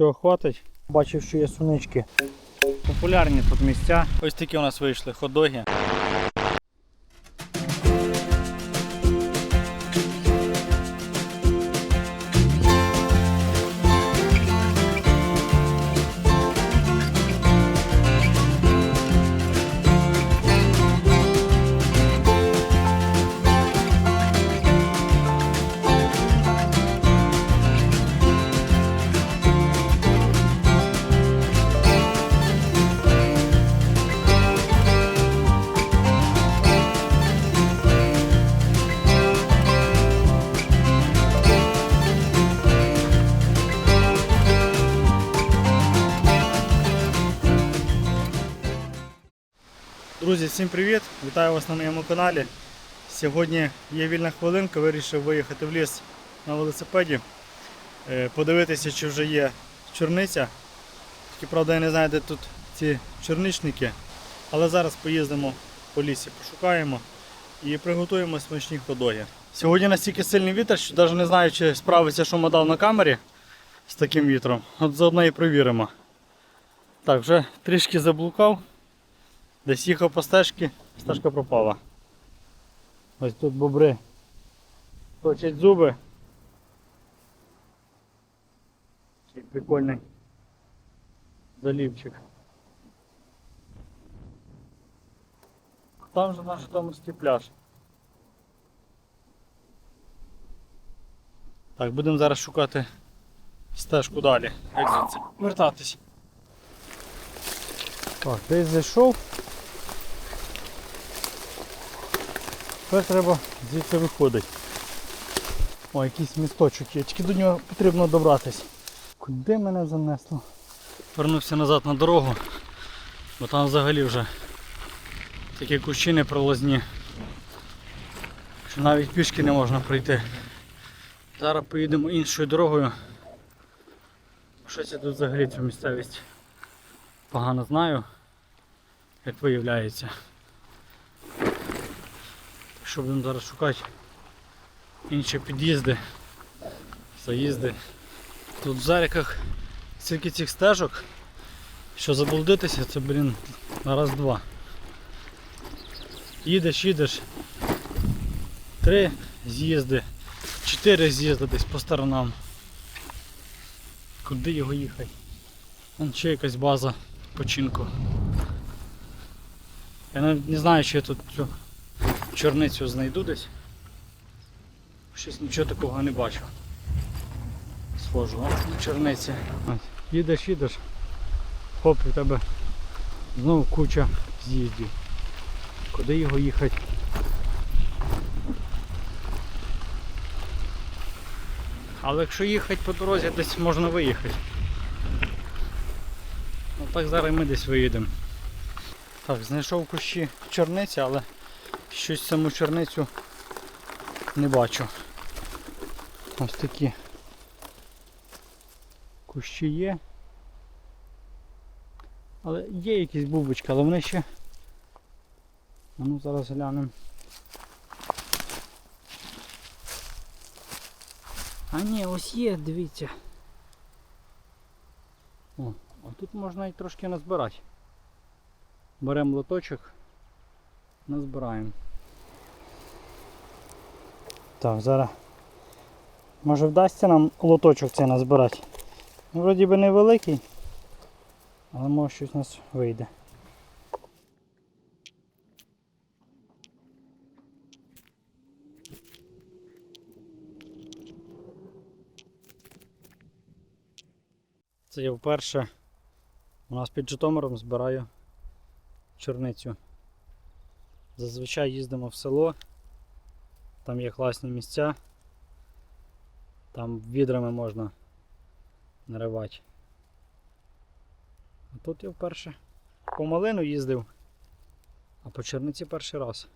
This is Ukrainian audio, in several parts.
цього хватить. Бачив, що є сунички. Популярні тут місця. Ось такі у нас вийшли хот-доги. Друзі, всім привіт! Вітаю вас на моєму каналі. Сьогодні є вільна хвилинка, вирішив виїхати в ліс на велосипеді, е, подивитися, чи вже є чорниця. Тільки правда я не знаю, де тут ці чорничники. Але зараз поїздимо по лісі, пошукаємо і приготуємо смачні ходоги. Сьогодні настільки сильний вітер, що навіть не знаю, чи справиться, що модав на камері з таким вітром. От заодно і перевіримо. Так, вже трішки заблукав. Десь їхав по стежці, стежка пропала. Ось тут бобри точать зуби. Такий прикольний залівчик. Там же наш Житомирський пляж. Так, будемо зараз шукати стежку далі. Як звідси вертатись. Так, десь зайшов. Тепер треба звідси виходити. О, якийсь місточок є. Тільки до нього потрібно добратись. Куди мене занесло? Вернувся назад на дорогу, бо там взагалі вже такі кущі непролазні, що навіть пішки не можна пройти. Зараз поїдемо іншою дорогою. Щось я тут взагалі цю місцевість погано знаю, як виявляється. Що будемо зараз шукати інші під'їзди, заїзди. Тут в заріках стільки цих стежок, що заблудитися, це, блін, раз-два. Їдеш, їдеш. Три з'їзди, чотири з'їзди десь по сторонам. Куди його їхати? Вон ще якась база починку. Я не знаю, чи я тут чорницю знайду десь. Щось нічого такого не бачу. Схожу, а на чорниці. Ось, їдеш, їдеш. Хоп, і тебе знову куча з'їздів. Куди його їхати? Але якщо їхати по дорозі, десь можна виїхати. Ну так зараз ми десь виїдемо. Так, знайшов кущі чорниці, але щось саму чорницю не бачу. Ось такі кущі є. Але є якісь бубочки, але вони ще. Ну зараз глянемо. А ні, ось є, дивіться. О, а тут можна і трошки назбирати. Беремо лоточок, назбираємо. Так, зараз. Може вдасться нам лоточок цей назбирати. Ну, Вроді би невеликий, але може щось у нас вийде. Це я вперше у нас під Житомиром збираю чорницю. Зазвичай їздимо в село, там є класні місця, там відрами можна наривати. А тут я вперше по малину їздив, а по черниці перший раз.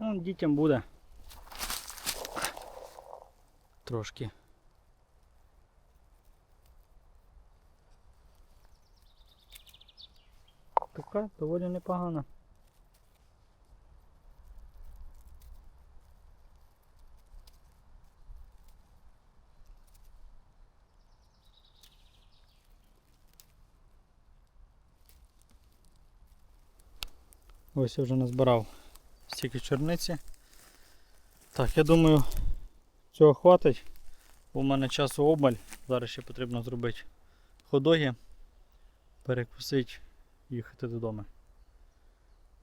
Ну, дітям буде. Трошки. Рибка доволі непогана. Ось я вже назбирав стільки черниці. Так, я думаю, цього хватить, бо в мене часу обмаль, зараз ще потрібно зробити ходоги, перекусити їхати додому.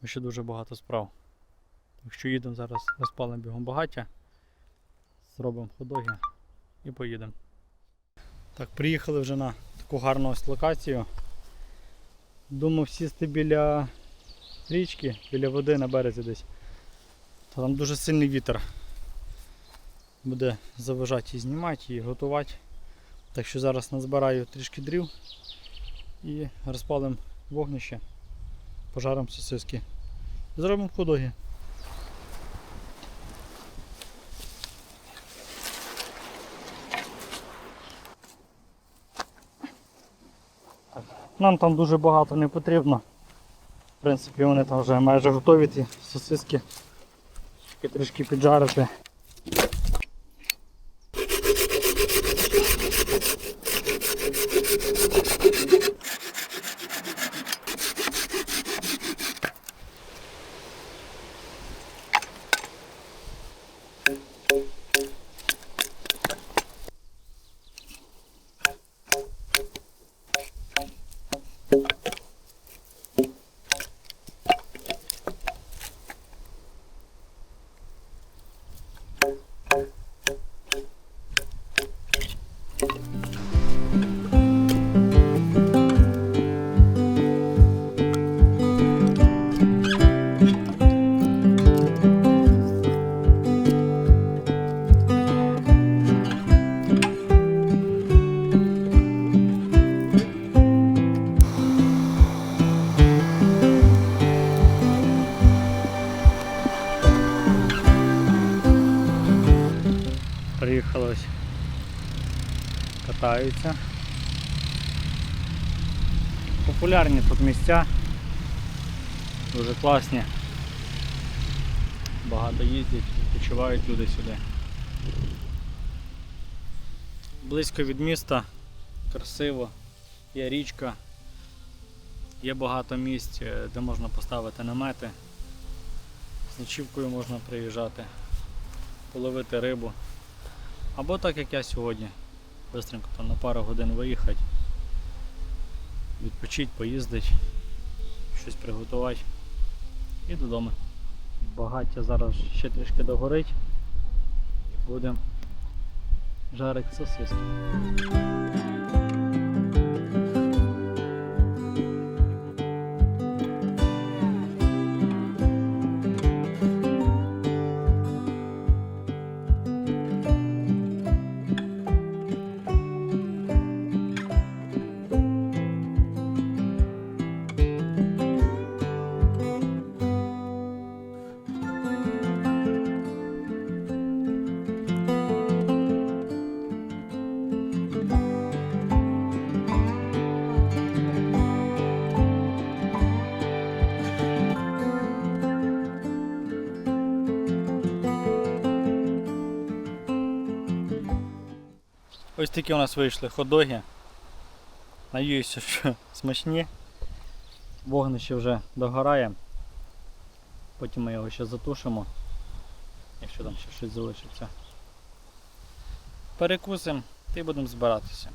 Бо ще дуже багато справ. Так що їдемо зараз, розпалимо бігом багаття, зробимо ходоги і поїдемо. Так, приїхали вже на таку гарну ось локацію. Думав сісти біля річки, біля води на березі десь. Та там дуже сильний вітер. Буде заважати і знімати, і готувати. Так що зараз назбираю трішки дрів і розпалимо вогнище, пожаримо сосиски. Зробимо ходоги. Нам там дуже багато не потрібно. В принципі, вони там вже майже готові ті сосиски. Трішки піджарити. Катаються. Популярні тут місця. Дуже класні. Багато їздять, відпочивають люди сюди. Близько від міста, красиво, є річка, є багато місць, е, де можна поставити намети. З ночівкою можна приїжджати, половити рибу. Або так як я сьогодні. Бистренько там на пару годин виїхати, відпочити, поїздити, щось приготувати і додому. Багаття зараз ще трішки догорить і будемо жарити сосиски. Ось такі у нас вийшли ходоги. Надіюся, що смачні. Вогнище вже догорає. Потім ми його ще затушимо, якщо там ще щось залишиться. Перекусимо і будемо збиратися.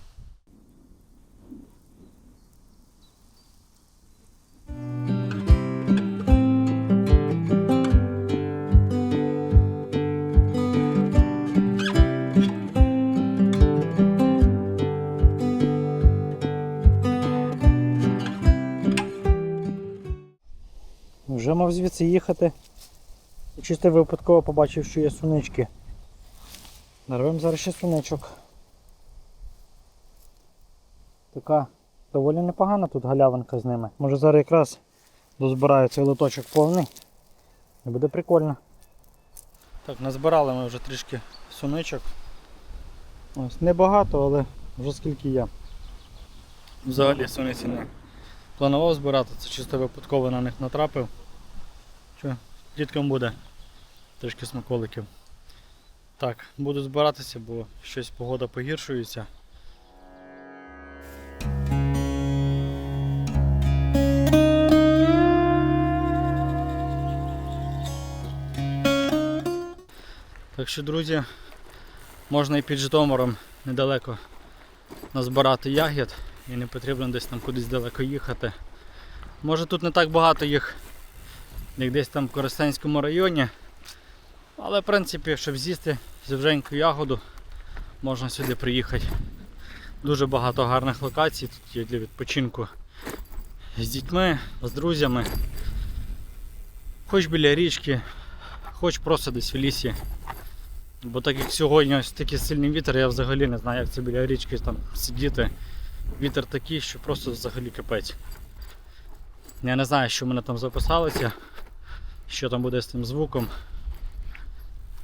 Вже мав звідси їхати. І чисто випадково побачив, що є сунички. Нарвемо зараз ще суничок. Така доволі непогана тут галявинка з ними. Може зараз якраз дозбираю цей лоточок повний. І буде прикольно. Так, назбирали ми вже трішки суничок. Ось небагато, але вже скільки є. Взагалі суниці не планував збирати, це чисто випадково на них натрапив. Що, діткам буде трішки смаколиків. Так, буду збиратися, бо щось погода погіршується. Так що, друзі, можна і під Житомиром недалеко назбирати ягід і не потрібно десь там кудись далеко їхати. Може тут не так багато їх як десь там в Коростенському районі. Але в принципі, щоб з'їсти зівженьку ягоду, можна сюди приїхати. Дуже багато гарних локацій тут є для відпочинку з дітьми, з друзями. Хоч біля річки, хоч просто десь в лісі. Бо так як сьогодні ось такий сильний вітер, я взагалі не знаю, як це біля річки там сидіти. Вітер такий, що просто взагалі капець. Я не знаю, що мене там записалося, що там буде з тим звуком.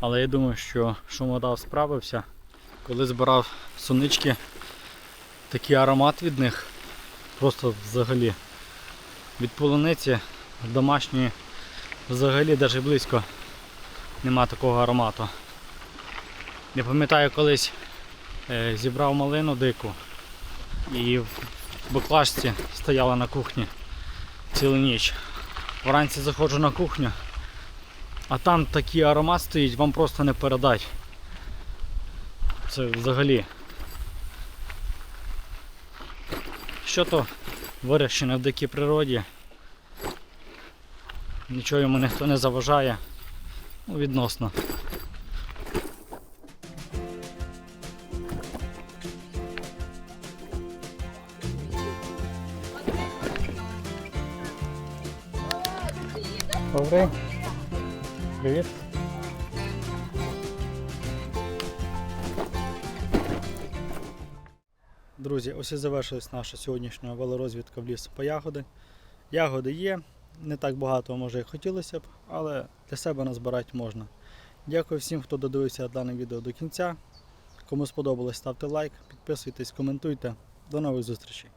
Але я думаю, що шумодав справився. Коли збирав сунички, такий аромат від них. Просто взагалі. Від полуниці домашньої взагалі навіть близько нема такого аромату. Я пам'ятаю колись е, зібрав малину дику і в баклажці стояла на кухні цілу ніч. Вранці заходжу на кухню, а там такий аромат стоїть, вам просто не передать. Це взагалі. Що то вирощене в дикій природі. Нічого йому ніхто не заважає. Ну, відносно. Друзі, ось і завершилась наша сьогоднішня велорозвідка в ліс по ягоди. Ягоди є, не так багато, може як хотілося б, але для себе назбирати можна. Дякую всім, хто додивився дане відео до кінця. Кому сподобалось, ставте лайк, підписуйтесь, коментуйте. До нових зустрічей.